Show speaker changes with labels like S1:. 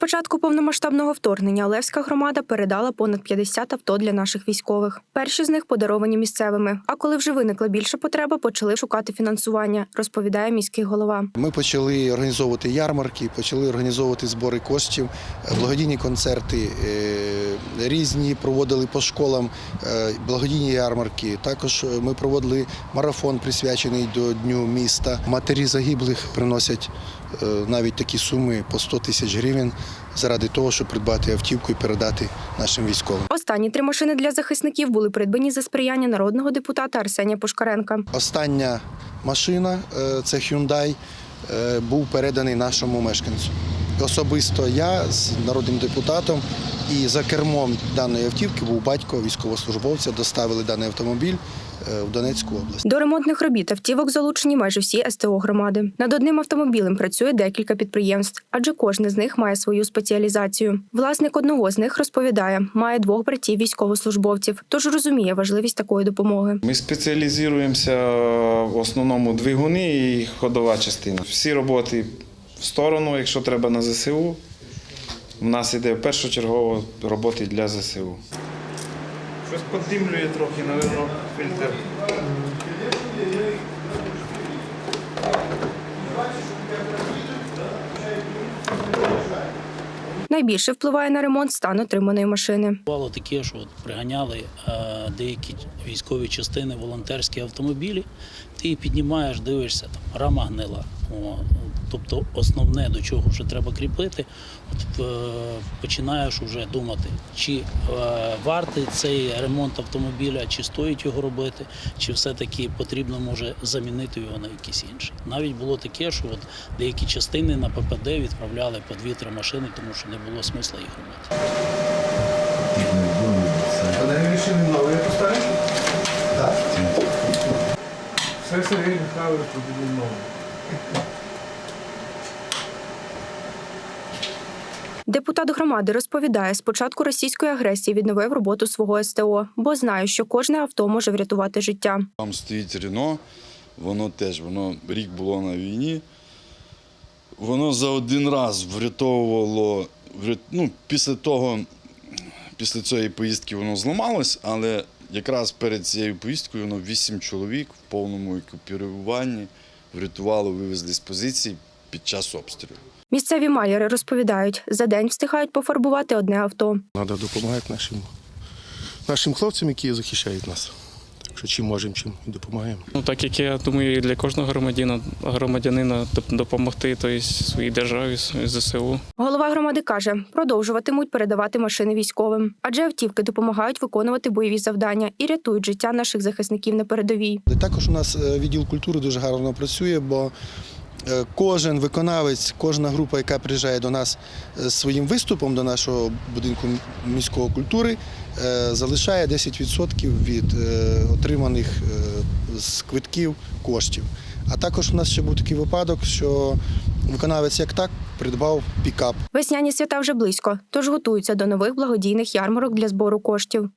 S1: початку повномасштабного вторгнення Олевська громада передала понад 50 авто для наших військових. Перші з них подаровані місцевими. А коли вже виникла більша потреба, почали шукати фінансування, розповідає міський голова.
S2: Ми почали організовувати ярмарки, почали організовувати збори коштів, благодійні концерти е, різні проводили по школам е, благодійні ярмарки. Також е, ми проводили марафон, присвячений до Дню міста. Матері загиблих приносять е, навіть такі суми по 100 тисяч гривень заради того, щоб придбати автівку і передати нашим військовим.
S1: Останні три машини для захисників були придбані за сприяння народного депутата Арсенія Пушкаренка.
S2: Остання машина, це Hyundai, був переданий нашому мешканцю. Особисто я з народним депутатом і за кермом даної автівки був батько військовослужбовця. Доставили даний автомобіль е, в Донецьку область.
S1: До ремонтних робіт автівок залучені майже всі СТО громади. Над одним автомобілем працює декілька підприємств, адже кожне з них має свою спеціалізацію. Власник одного з них розповідає, має двох братів військовослужбовців, тож розуміє важливість такої допомоги.
S3: Ми спеціалізуємося в основному двигуни і ходова частина. Всі роботи в сторону, якщо треба на ЗСУ. У нас іде першочергово роботи для ЗСУ. Щось подимлює трохи, напевно, фільтр.
S1: Найбільше впливає на ремонт стан отриманої машини.
S4: Бувало таке, що от приганяли е, деякі військові частини, волонтерські автомобілі. Ти її піднімаєш, дивишся, там рама гнила. О, тобто основне, до чого вже треба кріпити, от, е, починаєш вже думати, чи е, вартий цей ремонт автомобіля, чи стоїть його робити, чи все-таки потрібно може замінити його на якийсь інший. Навіть було таке, що от деякі частини на ППД відправляли по дві-три машини, тому що не було смисла їх робити.
S3: Все Сергій Михайлович побудув новий.
S1: Депутат громади розповідає, з початку російської агресії відновив роботу свого СТО, бо знає, що кожне авто може врятувати життя.
S5: Там стоїть Рено, воно теж, воно рік було на війні. Воно за один раз врятовувало, ну, після того, після цієї поїздки воно зламалось, але якраз перед цією поїздкою воно вісім чоловік в повному екіпіруванні врятувало, вивезли з позицій під час обстрілу.
S1: Місцеві маляри розповідають, за день встигають пофарбувати одне авто.
S6: Треба допомагати нашим, нашим хлопцям, які захищають нас. Що чим можемо, чим допомагаємо.
S7: Ну, так як я думаю, і для кожного громадянина, громадянина доп- допомогти тобто, своїй державі, ЗСУ.
S1: Голова громади каже, продовжуватимуть передавати машини військовим, адже автівки допомагають виконувати бойові завдання і рятують життя наших захисників на передовій.
S2: Також у нас е, відділ культури дуже гарно працює, бо кожен виконавець, кожна група, яка приїжджає до нас е, своїм виступом до нашого будинку міського культури, е, залишає 10% від е, отриманих е, з квитків коштів. А також у нас ще був такий випадок, що виконавець як так придбав пікап
S1: Весняні свята вже близько, тож готуються до нових благодійних ярмарок для збору коштів.